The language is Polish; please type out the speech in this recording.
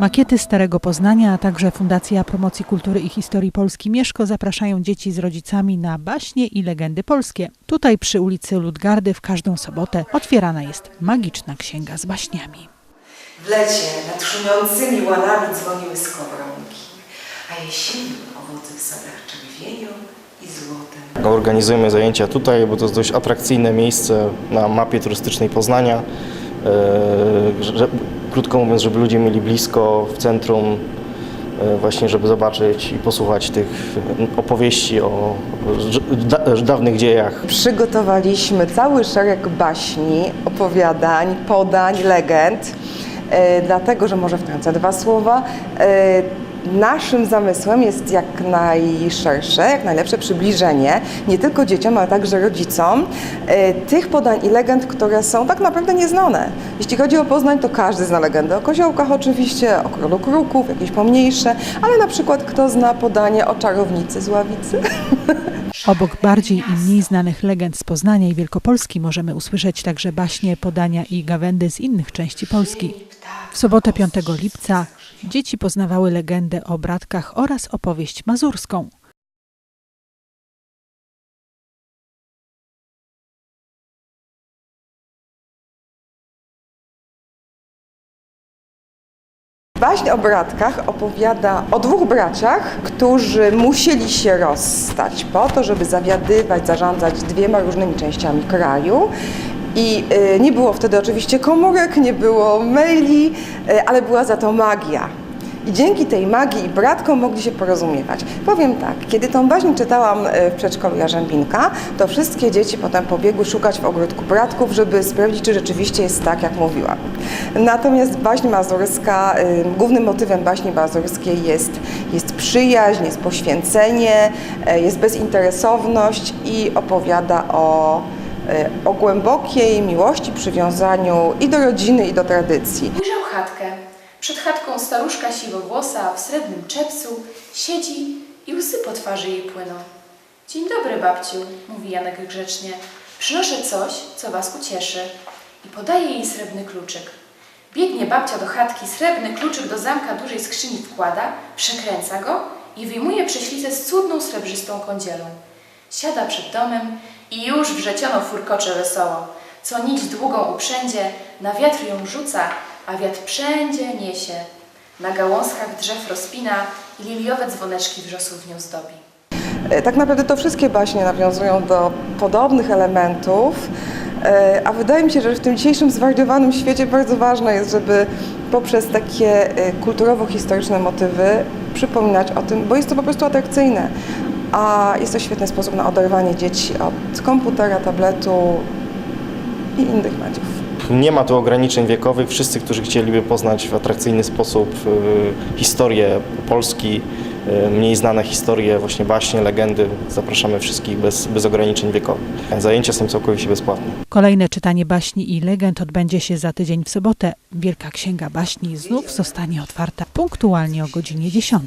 Makiety Starego Poznania, a także Fundacja Promocji Kultury i Historii Polski Mieszko zapraszają dzieci z rodzicami na baśnie i legendy polskie. Tutaj przy ulicy Ludgardy w każdą sobotę otwierana jest magiczna księga z baśniami. W lecie nad szumiącymi łanami dzwoniły skowronki, a jesienią owoce w sadach czerwienią i złotem. Organizujemy zajęcia tutaj, bo to jest dość atrakcyjne miejsce na mapie turystycznej Poznania. E, że, krótko mówiąc, żeby ludzie mieli blisko w centrum, e, właśnie żeby zobaczyć i posłuchać tych opowieści o da, dawnych dziejach. Przygotowaliśmy cały szereg baśni, opowiadań, podań, legend. E, dlatego, że może wtrącę dwa słowa. Naszym zamysłem jest jak najszersze, jak najlepsze przybliżenie nie tylko dzieciom, ale także rodzicom e, tych podań i legend, które są tak naprawdę nieznane. Jeśli chodzi o Poznań, to każdy zna legendę o koziołkach oczywiście, o królu kruków, jakieś pomniejsze, ale na przykład kto zna podanie o czarownicy z Ławicy? Obok bardziej i mniej znanych legend z Poznania i Wielkopolski możemy usłyszeć także baśnie, podania i gawędy z innych części Polski. W sobotę 5 lipca dzieci poznawały legendę o bratkach oraz opowieść mazurską. Baśń o bratkach opowiada o dwóch braciach, którzy musieli się rozstać po to, żeby zawiadywać, zarządzać dwiema różnymi częściami kraju. I y, nie było wtedy oczywiście komórek, nie było maili, y, ale była za to magia. I dzięki tej magii bratkom mogli się porozumiewać. Powiem tak, kiedy tą baśń czytałam y, w przedszkolu Jarzębinka, to wszystkie dzieci potem pobiegły szukać w ogródku bratków, żeby sprawdzić, czy rzeczywiście jest tak, jak mówiłam. Natomiast baśń mazurska, głównym motywem baśni mazurskiej jest, jest przyjaźń, jest poświęcenie, y, jest bezinteresowność i opowiada o, y, o głębokiej miłości, przywiązaniu i do rodziny, i do tradycji. Ujrzał chatkę. Przed chatką staruszka siwowłosa w srebrnym czepcu siedzi i łzy po twarzy jej płyną. Dzień dobry, babciu, mówi Janek grzecznie. Przynoszę coś, co was ucieszy. I podaje jej srebrny kluczyk. Biegnie babcia do chatki, srebrny kluczyk do zamka dużej skrzyni wkłada, przekręca go i wyjmuje prześlicę z cudną srebrzystą kądzielą. Siada przed domem i już wrzeciono furkocze wesoło. Co nić długą uprzędzie, na wiatr ją rzuca, a wiatr wszędzie niesie. Na gałązkach drzew rozpina i liliowe dzwoneczki wrzosów nią zdobi. E, Tak naprawdę to wszystkie baśnie nawiązują do podobnych elementów, e, a wydaje mi się, że w tym dzisiejszym zwariowanym świecie bardzo ważne jest, żeby poprzez takie e, kulturowo-historyczne motywy przypominać o tym, bo jest to po prostu atrakcyjne, a jest to świetny sposób na oderwanie dzieci od komputera, tabletu i innych mediów. Nie ma tu ograniczeń wiekowych. Wszyscy, którzy chcieliby poznać w atrakcyjny sposób y, historię Polski, y, mniej znane historie, właśnie baśnie, legendy, zapraszamy wszystkich bez, bez ograniczeń wiekowych. Zajęcia są całkowicie bezpłatne. Kolejne czytanie baśni i legend odbędzie się za tydzień w sobotę. Wielka Księga Baśni znów zostanie otwarta punktualnie o godzinie 10.